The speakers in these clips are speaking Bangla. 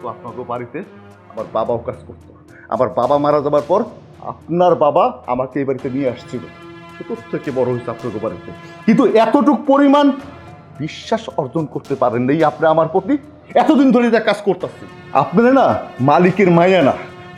কিন্তু আপনাকে বাড়িতে আমার বাবাও কাজ করতো। আমার বাবা মারা যাবার পর আপনার বাবা আমাকে এই বাড়িতে নিয়ে আসছিল। ছোট থেকে বড় হয়েছে আপনাকে বাড়িতে? কিন্তু এতটুক পরিমাণ বিশ্বাস অর্জন করতে পারেন নাই আপনি আমার প্রতি। এতদিন ধরে যা কাজ করতেছি। আপনারা না মালিকের মায়া না।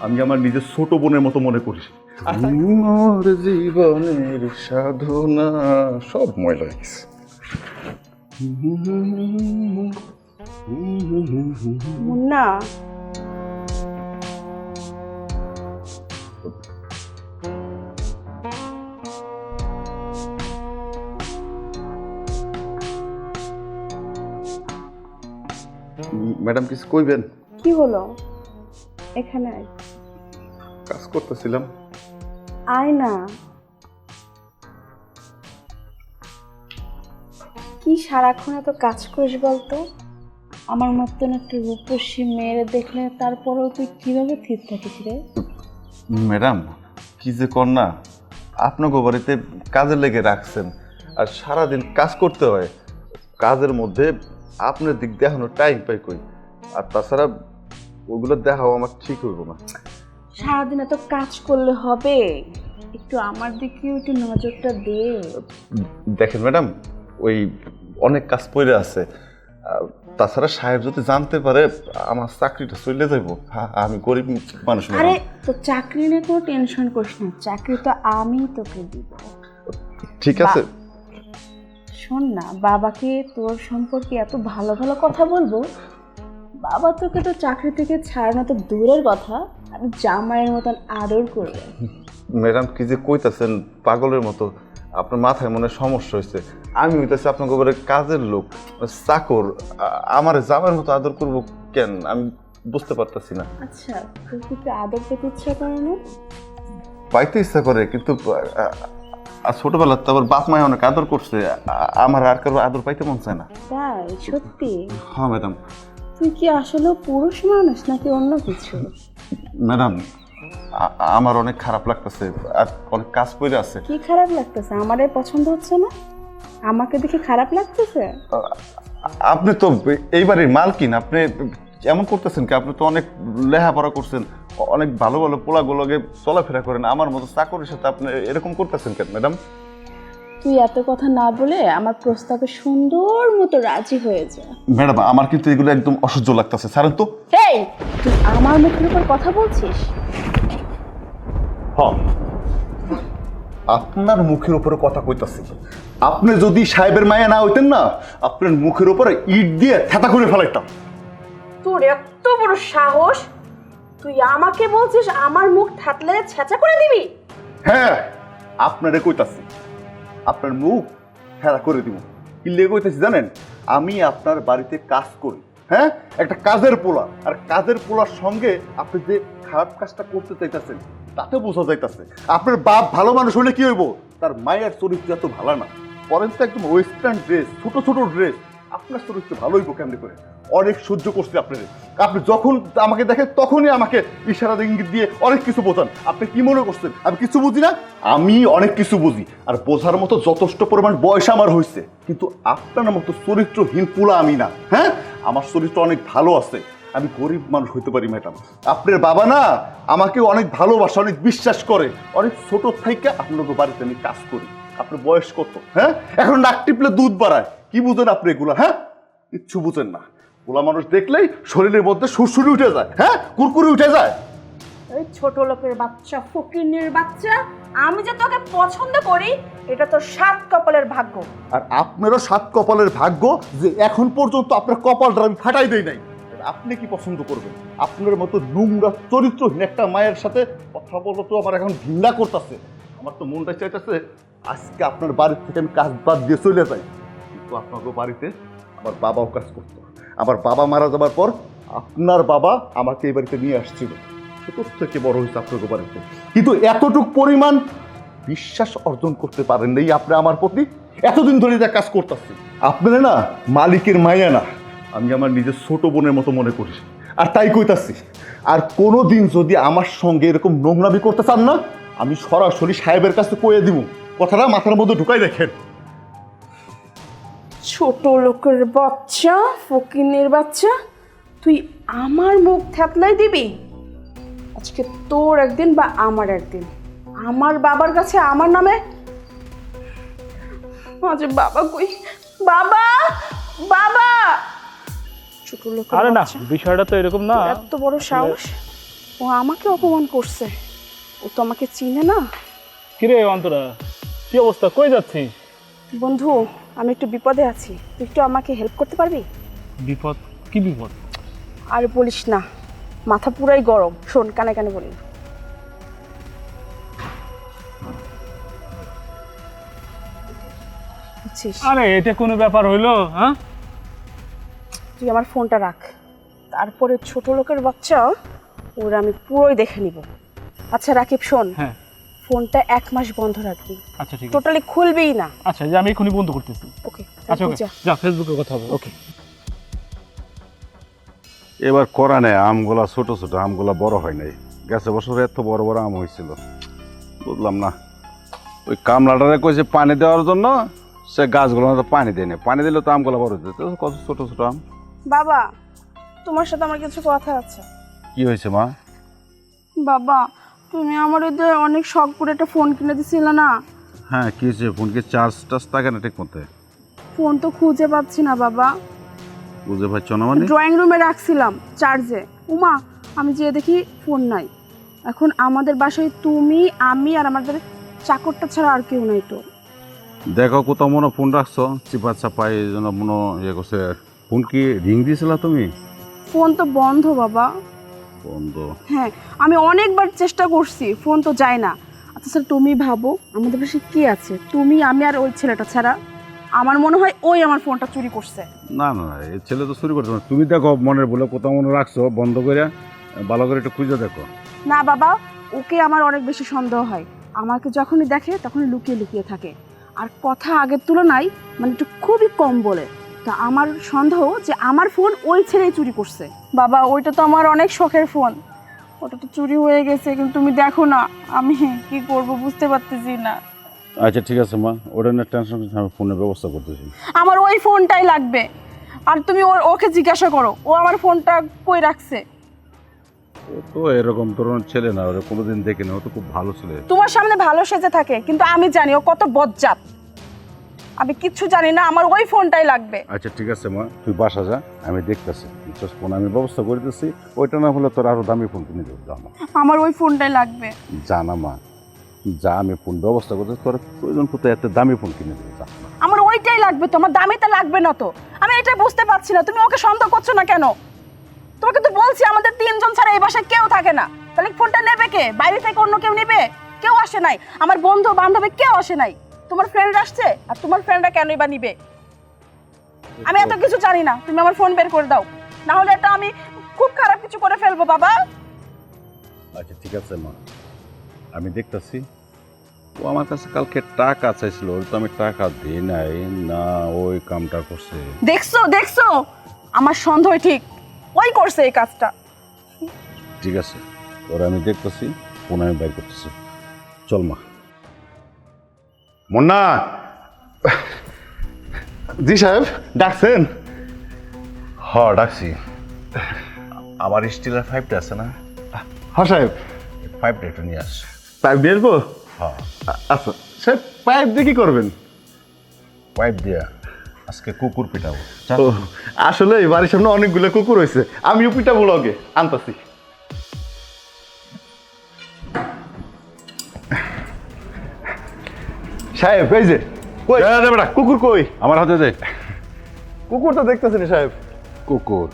আমি আমার নিজের ছোট বোনের মতো মনে করি। আমার জীবনের সাধনা সব ময়লা গেছে। মুন্না ম্যাডাম কিছু কইবেন? কি হলো? এখানে আয়। কাজ করতেছিলাম। আয় না। কি সারাক্ষণ এত কাজ করিস বলতো? আমার মতন একটা রূপসী মেয়েরে দেখলে তারপরেও তুই কীভাবে ঠিক থাকিস রে? ম্যাডাম কি যে কর না? আপনাকে বাড়িতে কাজে লেগে রাখছেন আর সারাদিন কাজ করতে হয়। কাজের মধ্যে আপনার দিক দেখানো টাইম পাই কই? আর তাছাড়া ওগুলো দেখাও আমার ঠিক হইব না। সারাদিন এত কাজ করলে হবে? একটু আমার দিকেও একটু নজরটা দে। দেখেন ম্যাডাম ওই অনেক কাজ পড়ে আছে। তাছাড়া সাহেব যদি জানতে পারে আমার চাকরিটা চলে যাইব। আমি গরিব মানুষ আরে তো চাকরি নিয়ে কোনো টেনশন করিস না। চাকরি তো আমি তোকে দিব। ঠিক আছে। শোন না বাবাকে তোর সম্পর্কে এত ভালো ভালো কথা বলব। বাবা তোকে তো চাকরি থেকে ছাড়ানো তো দূরের কথা। আর জামাইয়ের মতন আদর করবে। ম্যাডাম কি যে কইতাছেন পাগলের মতো। আপনার মাথায় মনে সমস্যা হয়েছে আমি হইতেছি আপনার গোবরে কাজের লোক। চাকর আমার জামার মতো আদর করব কেন? আমি বুঝতে পারতাছি না। আচ্ছা আদর পেতে ইচ্ছা করে না? পাইতে ইচ্ছা করে কিন্তু আ- আ- ছোটবেলার তো আবার বাপ মায় অনেক আদর করছে। আমার আর কারও আদর পাইতে মন চায় না। তাই? সত্যি? হ্যাঁ ম্যাডাম। তুই কি আসলে পুরুষ মানুষ নাকি অন্য কিছু? ম্যাডাম আমার অনেক খারাপ লাগতেছে আর অনেক কাজ পড়ে আছে। কি খারাপ লাগতেছে? আমার পছন্দ হচ্ছে না? আমাকে দেখে খারাপ লাগতেছে? আপনি তো এই বাড়ির মালকিন আপনি এমন করতেছেন কি? আপনি তো অনেক লেখাপড়া করছেন অনেক ভালো ভালো পোলাগুলোকে চলাফেরা করেন। আমার মতো চাকরির সাথে আপনি এরকম করতেছেন কেন ম্যাডাম? তুই এত কথা না বলে আমার প্রস্তাবে সুন্দর মতো রাজি হয়ে যা। ম্যাডাম আমার কিন্তু এগুলো একদম অসহ্য লাগতেছে। ছাড়েন তো। এই তুই আমার মুখের উপর কথা বলছিস? হ্যাঁ। আপনার মুখের উপরে কথা কইতাছি আপনি যদি সাহেবের মায়া না হইতেন না আপনার মুখের উপরে ইট দিয়ে থেতা করে ফেলাইতাম। তোর এত বড় সাহস? তুই আমাকে বলছিস আমার মুখ থাকলে ছেঁচা করে দিবি? হ্যাঁ আপনারে কইতাছি। আপনার মুখ খেলা করে দিব। কি লেগে কইতাছি জানেন? আমি আপনার বাড়িতে কাজ করি হ্যাঁ? একটা কাজের পোলা। আর কাজের পোলার সঙ্গে আপনি যে খারাপ কাজটা করতে চাইতেছেন তাতে বোঝা যাইতাছে। আপনার বাপ ভালো মানুষ হলে কি হইব? তার মায়ের চরিত্র এত ভালো না। পরেন একদম ওয়েস্টার্ন ড্রেস ছোট ছোট ড্রেস আপনার চরিত্র ভালো হইব কেমনি করে? অনেক সহ্য করছি আপনার আপনি যখন আমাকে দেখেন, তখনই আমাকে ইশারা ইঙ্গিত দিয়ে অনেক কিছু বোঝান। আপনি কি মনে করছেন? আমি কিছু বুঝি না? আমি অনেক কিছু বুঝি। আর বোঝার মতো যথেষ্ট পরিমাণ বয়স আমার হয়েছে। কিন্তু আপনার মতো চরিত্রহীন পুলা আমি না হ্যাঁ? আমার চরিত্র অনেক ভালো আছে। আমি গরিব মানুষ হইতে পারি, ম্যাডাম। আপনার বাবা না আমাকে অনেক ভালোবাসে, অনেক বিশ্বাস করে। অনেক ছোট থেকে আপনার বাড়িতে আমি কাজ করি। আপনার বয়স কত হ্যাঁ? এখন নাক টিপলে দুধ বাড়ায়। কি বুঝেন আপনি এগুলা হ্যাঁ? কিচ্ছু বুঝেন না। পোলা মানুষ দেখলেই শরীরের মধ্যে সুরসুরি উঠে যায় হ্যাঁ? কুরকুরি উঠে যায়। ওই ছোট লোকের বাচ্চা ফকিনের বাচ্চা আমি যে তোকে পছন্দ করি এটা তো সাত কপালের ভাগ্য। আর আপনারও সাত কপালের ভাগ্য যে এখন পর্যন্ত আপনার কপালটা আমি ফাটাই দেই নাই। আপনি কি পছন্দ করবেন? আপনার মতো নোংরা চরিত্রহীন একটা মায়ের সাথে কথা বলো তো আমার এখন ঘৃণা করতেছে। আমার তো মনটা চাইতেছে আজকে আপনার বাড়ির থেকে আমি কাজ বাদ দিয়ে চলে যাই। কিন্তু আপনাকে বাড়িতে আমার বাবাও কাজ করতো। আমার বাবা মারা যাবার পর আপনার বাবা আমাকে এই বাড়িতে নিয়ে আসছিল। ছোট থেকে বড় হয়েছে আপনাকে বাড়িতে? কিন্তু এতটুক পরিমাণ বিশ্বাস অর্জন করতে পারেন নাই আপনি আমার প্রতি এতদিন ধরে যা কাজ করতেছি। আপনারা না মালিকের মায়া না, আমি আমার নিজের ছোট বোনের মতো মনে করি। আর তাই কইতাছি, আর কোনো দিন যদি আমার সঙ্গে এরকম নোংরামি করতে চান না, আমি সরাসরি সাহেবের কাছে কয়ে দিব কথাটা মাথার মধ্যে ঢুকাই দেখেন। ছোট লোকের বাচ্চা ফকিনের বাচ্চা তুই আমার মুখ থ্যাতলাই দিবি? আজকে তোর একদিন বা আমার একদিন? আমার বাবার কাছে আমার নামে? মাঝে বাবা কই? বাবা! বাবা! ছোট লোক আরে না বিষয়টা তো এরকম না। এত বড় সাহস? ও আমাকে অপমান করছে। ও তো আমাকে চিনে না। কিরে অন্তরা কি অবস্থা? কই যাচ্ছিস? বন্ধু আমি একটু বিপদে আছি। তুই একটু আমাকে হেল্প করতে পারবি? বিপদ? কি বিপদ? আর বলিস না মাথা পুরাই গরম। শোন কানে কানে বলি। আরে এটা কোনো ব্যাপার হইল হ্যাঁ? তুই আমার ফোনটা রাখ। তারপরে ছোট লোকের বাচ্চা ওরা আমি পুরোই দেখে নিব। আচ্ছা রাকিব শোন। হ্যাঁ। ফোনটা এক মাস বন্ধ রাখবি। আচ্ছা ঠিক টোটালি খুলবেই না। আচ্ছা যে আমি এখনই বন্ধ করতেছি। ওকে আচ্ছা ওকে যা। ফেসবুকে কথা হবে ওকে এবার করা নেই আমগুলা ছোট ছোট আমগুলা বড় হয় নাই। গেছে বছর এত বড় বড় আম হয়েছিল। বুঝলাম না। ওই কামলাটারে কইছে পানি দেওয়ার জন্য সে গাছগুলো তো পানি দেয় না পানি দিলে তো আমগুলা বড় হয়ে হতে কত ছোট ছোট আম? বাবা তোমার সাথে আমার কিছু কথা আছে। কি হয়েছে মা? বাবা তুমি আমার এদের অনেক শখ করে একটা ফোন কিনে দিছিলে না? হ্যাঁ কি হয়েছে ফোনকে চার্জ টার্জ থাকে না ঠিক মতো? ফোন তো খুঁজে পাচ্ছি না বাবা। বুঝতে পারছ না মানে? ড্রয়িং রুমে রাখছিলাম চার্জে উমা আমি যেয়ে দেখি ফোন নাই। এখন আমাদের বাসায় তুমি আমি আর আমাদের চাকরটা ছাড়া আর কেউ নাই তো। দেখো কোথাও মনে ফোন রাখছো চিপা চাপাই এই জন্য মনে ইয়ে করছে। ফোন কি রিং দিয়েছিলা তুমি? ফোন তো বন্ধ বাবা। হ্যাঁ আমি অনেকবার চেষ্টা করছি ফোন তো যায় না। আচ্ছা স্যার তুমি ভাবো আমাদের পাশে কি আছে? তুমি আমি আর ওই ছেলেটা ছাড়া আমার মনে হয় ওই আমার ফোনটা চুরি করছে। না না না, এই ছেলে তো চুরি করছে না। তুমি দেখো মনের বলে কোথাও মনে রাখছো বন্ধ করে ভালো করে একটু খুঁজে দেখো। না বাবা ওকে আমার অনেক বেশি সন্দেহ হয়। আমাকে যখনই দেখে তখনই লুকিয়ে লুকিয়ে থাকে। আর কথা আগের তুলনায় মানে একটু খুবই কম বলে। তা আমার সন্দেহ যে আমার ফোন ওই ছেলেই চুরি করছে। বাবা ওইটা তো আমার অনেক শখের ফোন। ওটা তো চুরি হয়ে গেছে কিন্তু তুমি দেখো না আমি কি করব বুঝতে পারতেছি না। আচ্ছা ঠিক আছে মা। ওটা নিয়ে টেনশন আমি ফোনের ব্যবস্থা করতেছি। আমার ওই ফোনটাই লাগবে। আর তুমি ওর ওকে জিজ্ঞাসা করো ও আমার ফোনটা কই রাখছে? ও তো এরকম ধরনের ছেলে না ওরা কোনোদিন দেখে না ও তো খুব ভালো ছেলে। তোমার সামনে ভালো সেজে থাকে কিন্তু আমি জানি ও কত বজ্জাত। আমি কিচ্ছু জানি না আমার ওই ফোনটাই লাগবে। আচ্ছা ঠিক আছে মা তুই বাসা যা আমি দেখতেছি। বিশ্বাস ফোন আমি ব্যবস্থা করে দিচ্ছি ওইটা না হলে তোর আরও দামি ফোন কিনে দেবো জানা আমার ওই ফোনটাই লাগবে। জানা মা যা আমি ফোন ব্যবস্থা করতে তোর প্রয়োজন করতে এত দামি ফোন কিনে দেবো যা আমার ওইটাই লাগবে তো আমার দামিটা লাগবে না তো। আমি এটা বুঝতে পারছি না তুমি ওকে সন্দেহ করছ না কেন? তোমাকে তো বলছি আমাদের তিনজন ছাড়া এই বাসায় কেউ থাকে না। তাহলে ফোনটা নেবে কে? বাইরে থেকে অন্য কেউ নেবে? কেউ আসে নাই। আমার বন্ধু বান্ধবী কেউ আসে নাই। তোমার ফ্রেন্ড আসছে? আর তোমার ফ্রেন্ডরা কেনই বা নিবে? আমি এত কিছু জানি না। তুমি আমার ফোন বের করে দাও। না হলে এটা আমি খুব খারাপ কিছু করে ফেলব বাবা। আচ্ছা ঠিক আছে মা। আমি দেখতেছি ও আমার কাছে কালকে টাকা চাইছিল ওর তো আমি টাকা দিই নাই। না ওই কামটা করছে। দেখছ দেখছ? আমার সন্দেহ ঠিক। ওই করছে এই কাজটা। ঠিক আছে ওরা আমি দেখতেছি ফোন আমি বাইর করতেছি। চল মা। মুন্না। জি সাহেব ডাকছেন? হ ডাকছি। আমার স্টিলের ফাইভটা আছে না? হ সাহেব। ফাইভটা একটু নিয়ে আস। পাইপ দিয়ে আসব? হ্যাঁ আ- আচ্ছা সাহেব পাইপ দিয়ে কি করবেন? পাইপ দিয়া আজকে কুকুর পিটাবো। আসলে বাড়ির সামনে অনেকগুলো কুকুর হয়েছে আমিও পিঠা ব্লগে আনতাছি। সাহেব এই যে কই? বেটা। কুকুর কই? আমার হাতে দে। কুকুর তো দেখতেছেন সাহেব। কুকুর?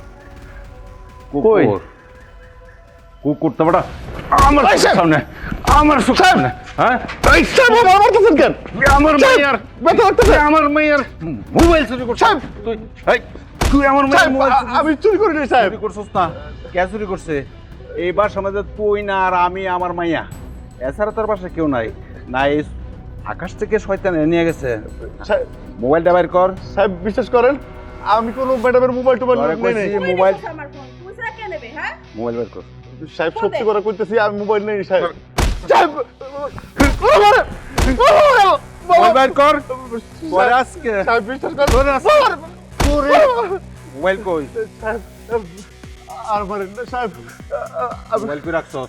কুকুর। কুকুর তো বেটা আমার! সামনে আমার সামনে হ্যাঁ? এই সাহেব আমার মারতেছেন কেন? আমার ব্যথা মেয়ের মোবাইল চুরি করছিস সাহেব! তুই এই, তুই আমার মেয়ের মোবাইল আমি চুরি করিনি সাহেব। চুরি করছিস না? কে চুরি করছে? এইবার সমাজে তুই না আর আমি আমার মাইয়া। এছাড়া তোর পাশে কেউ নাই। না আকাশ থেকে শয়তান নিয়ে গেছে। মোবাইলটা বাইর কর। সাহেব বিশ্বাস করেন আমি কোনো ম্যাডামের মোবাইল টোবাইল নেই নেই। মোবাইল হ্যাঁ? মোবাইল বাইর কর। সাহেব সত্যি করে কইতেছি আমি মোবাইল নেই সাহেব সাহেব! মোবাইল বাইর কর। পরে আজকে। সাহেব বিশ্বাস করেন। তোরে আজকে-! তোরে মোবাইল কই? সাহেব, আর সাহেব মোবাইল করে রাখছো?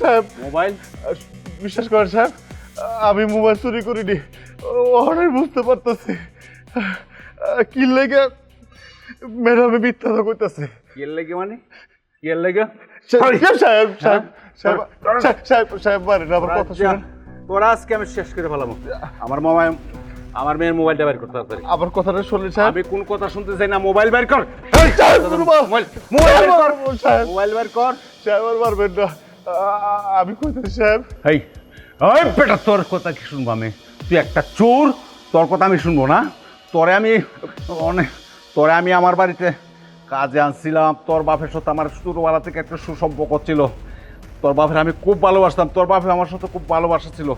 সাহেব মোবাইল? বিশ্বাস করেন সাহেব আমি মোবাইল চুরি করি করিনি। অনেক বুঝতে পারতেছি। কি লেগে ম্যাডামে মিথ্যা কথা কইতাছে? কেল লেগে মানে? কেল লেগে? সাহেব সাহেব সাহেব সাহেব সাহেব সাহেব আমার কথা শুনেন। তোরা আজকে আমি শেষ করে ফেলাম আমার মামা আমার মেয়ের মোবাইলটা বের করতে আমার কথাটা শুনলেন আমি কোন কথা শুনতে চাই না মোবাইল বের কর। মোবাইল মোবাইল বের কর। সাহেব। মোবাইল বের কর। সাহেব আর মারবেন না। আমি সাহেব। এই ওই বেটা, তোর কথা কি শুনব আমি? তুই একটা চোর, তোর কথা আমি শুনব না। তোরে আমি অনেক তোরে আমি আমার বাড়িতে কাজে আনছিলাম। তোর বাপের সাথে আমার ছোটোবেলা থেকে একটা সুসম্পর্ক ছিল। তোর বাপের আমি খুব ভালোবাসতাম। তোর বাপের আমার সাথে খুব ভালোবাসা ছিল।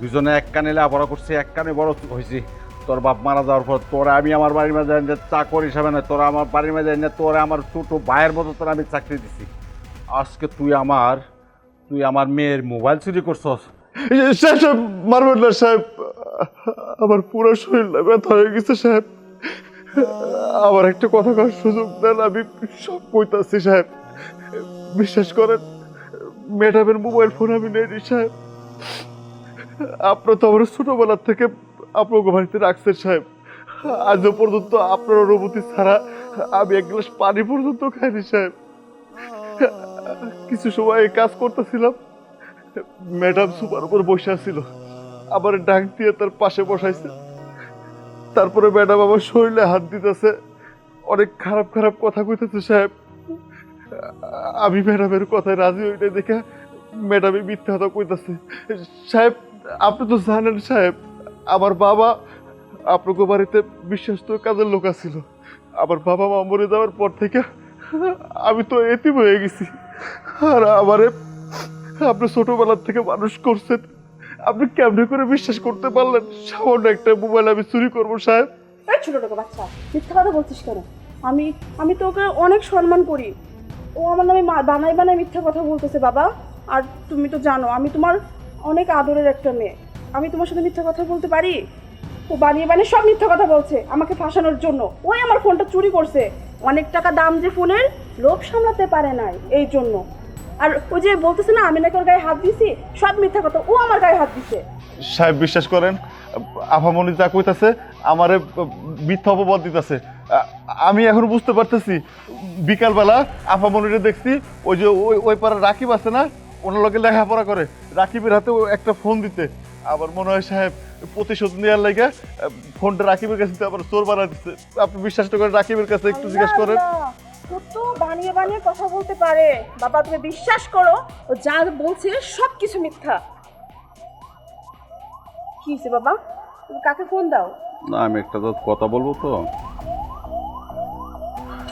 দুজনে এক কানে লেখাপড়া করছি, এক কানে বড় হয়েছি। তোর বাপ মারা যাওয়ার পর তোরা আমি আমার বাড়ির মাঝে এনে চাকর হিসাবে না, তোরা আমার বাড়ির মাঝে এনে তোরা আমার ছোটো ভাইয়ের মতো তোরা আমি চাকরি দিছি। আজকে তুই আমার তুই আমার মেয়ের মোবাইল চুরি করছস। সাহেব মারবেন সাহেব। আমার পুরো শরীর ব্যথা হয়ে গেছে সাহেব। আমার একটা কথা করার সুযোগ দেন আমি সব কইতাছি সাহেব। বিশ্বাস করেন ম্যাডামের মোবাইল ফোন আমি নেই সাহেব। আপনার তো আমার ছোটবেলার থেকে আপনাকে বাড়িতে রাখছেন সাহেব। আজও পর্যন্ত আপনার অনুমতি ছাড়া আমি এক গ্লাস পানি পর্যন্ত খাইনি সাহেব। কিছু সময় কাজ করতেছিলাম। ম্যাডাম সুপার উপর বসে ছিল আবার ডাক দিয়ে তার পাশে বসাইছে। তারপরে ম্যাডাম আমার শরীরে হাত দিতেছে। অনেক খারাপ খারাপ কথা কইতেছে সাহেব। আমি ম্যাডামের কথায় রাজি হইতে দেখে ম্যাডামই মিথ্যা কথা কইতেছে। সাহেব, আপনি তো জানেন সাহেব, আমার বাবা আপনাকে বাড়িতে বিশ্বস্ত কাজের লোক ছিল আমার বাবা মা মরে যাওয়ার পর থেকে আমি তো এতিম হয়ে গেছি। আর আমারে আপনি ছোটবেলার থেকে মানুষ করছেন। আপনি কেমনে করে বিশ্বাস করতে পারলেন? সামান্য একটা মোবাইল আমি চুরি করব, সাহেব। এই ছোট টাকা বাচ্চা, মিথ্যা কথা বলছিস কেন? আমি আমি তো ওকে অনেক সম্মান করি। ও আমার নামে মা- বানায় বানায় মিথ্যা কথা বলতেছে, বাবা। আর তুমি তো জানো, আমি তোমার অনেক আদরের একটা মেয়ে। আমি তোমার সাথে মিথ্যা কথা বলতে পারি? ও বানিয়ে বানিয়ে সব মিথ্যা কথা বলছে আমাকে ফাঁসানোর জন্য। ওই আমার ফোনটা চুরি করছে। অনেক টাকা দাম যে ফোনের, লোভ সামলাতে পারে নাই এই জন্য। আর ও যে বলতেছে না আমি নাকি ওর গায়ে হাত দিছি সব মিথ্যা কথা। ও আমার গায়ে হাত দিছে। সাহেব বিশ্বাস করেন আফামনি যা কইতাছে আমারে মিথ্যা অপবাদ দিতেছে। আমি এখন বুঝতে পারতেছি বিকালবেলা আফামনিরে দেখছি ওই যে ওই ওই পাড়ার রাকিব আছে না ওনার লোকে লেখাপড়া করে। রাকিবের হাতে একটা ফোন দিতে। আবার মনে হয় সাহেব প্রতিশোধ নেওয়ার লাগে ফোনটা রাকিবের কাছে আবার চোর বানা দিচ্ছে আপনি বিশ্বাস করেন রাকিবের কাছে একটু জিজ্ঞেস করেন। আল্লাহ, বানিয়ে বানিয়ে কথা বলতে পারে। বাবা তুমি বিশ্বাস করো ও যা বলছে সব কিছু মিথ্যা। কি হয়েছে বাবা? তুমি কাকে ফোন দাও? না আমি একটা তো কথা বলব তো।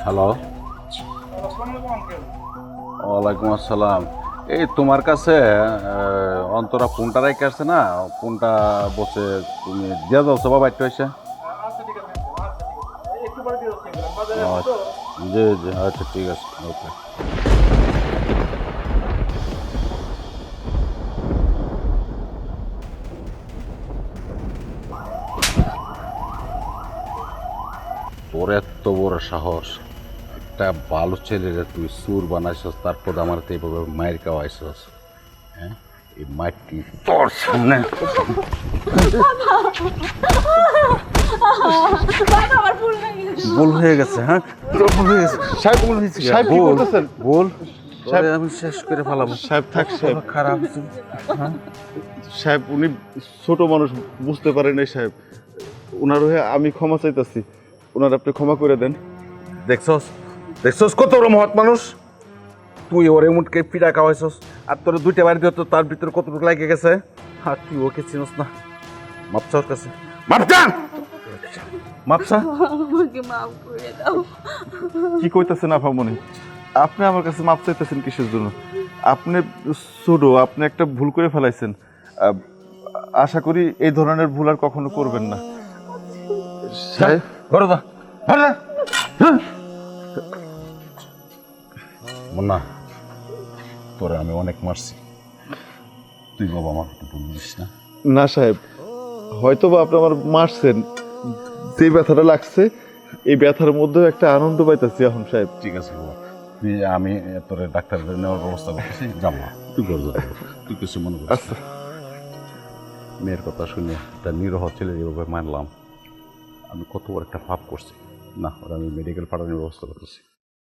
হ্যালো ওয়ালাইকুম আসসালাম। এই তোমার কাছে অন্তরা ফোনটা রেখে আসছে না? ফোনটা বসে তুমি দিয়ে দাও সবাই বাড়িতে এসে। আচ্ছা, জি জি আচ্ছা ঠিক আছে, ওকে। তোর এত বড় সাহস, একটা ভালো ছেলেরে তুই সুর বানাইছস, তারপর আমার তো এইভাবে মায়ের খাওয়াইছস হ্যাঁ? এই মাটি তোর সামনে ভুল হয়ে গেছে ভুল হয়ে? হ্যাঁ ভুল হয়ে গেছে। সাহেব ভুল হয়েছে সাহেব কি ভুল। করতেছেন? ভুল। সাহেব- আমি শেষ করে ফেলাবো। সাহেব থাক সাহেব। খারাপ হয়েছে। সাহেব উনি ছোট মানুষ বুঝতে পারেন নাই সাহেব। ওনার হয়ে আমি ক্ষমা চাইতাছি। ওনার আপনি ক্ষমা করে দেন। দেখছস? দেখছস কত বড় মহৎ মানুষ? তুই ওর এমনকে পিঠা খাওয়াইছস? আর তোর দুইটা বাড়ি দিয়ে তো তার ভিতরে কতটুকু লাগে গেছে? আর তুই ওকে চিনস না। মাপসা ওর কাছে। মাপসা মাপসা আমাকে মাফ করে দাও। কি কইতাছেন আফামনি আপনি আমার কাছে মাপ চাইতেছেন কিসের জন্য? আপনি ছোট আপনি একটা ভুল করে ফেলাইছেন। আশা করি এই ধরনের ভুল আর কখনো করবেন না। ঘরে যা। ঘরে যা। মুন্না তোরে আমি অনেক মারছি। তুই বাবা কথা বলিস না। না সাহেব হয়তো বা আপনি আমার মারছেন। যে ব্যথাটা লাগছে এই ব্যথার মধ্যেও একটা আনন্দ পাইতেছি এখন সাহেব। ঠিক আছে বাবা তুই আমি তোর ডাক্তার নেওয়ার ব্যবস্থা করতেছি যাব তুই করে যাব তুই কিছু মনে করিস আচ্ছা। মেয়ের কথা শুনে তার নিরহ ছেলে যেভাবে মানলাম আমি কত বড় একটা পাপ করছি। না ওরা আমি মেডিকেল পাঠানোর ব্যবস্থা করতেছি।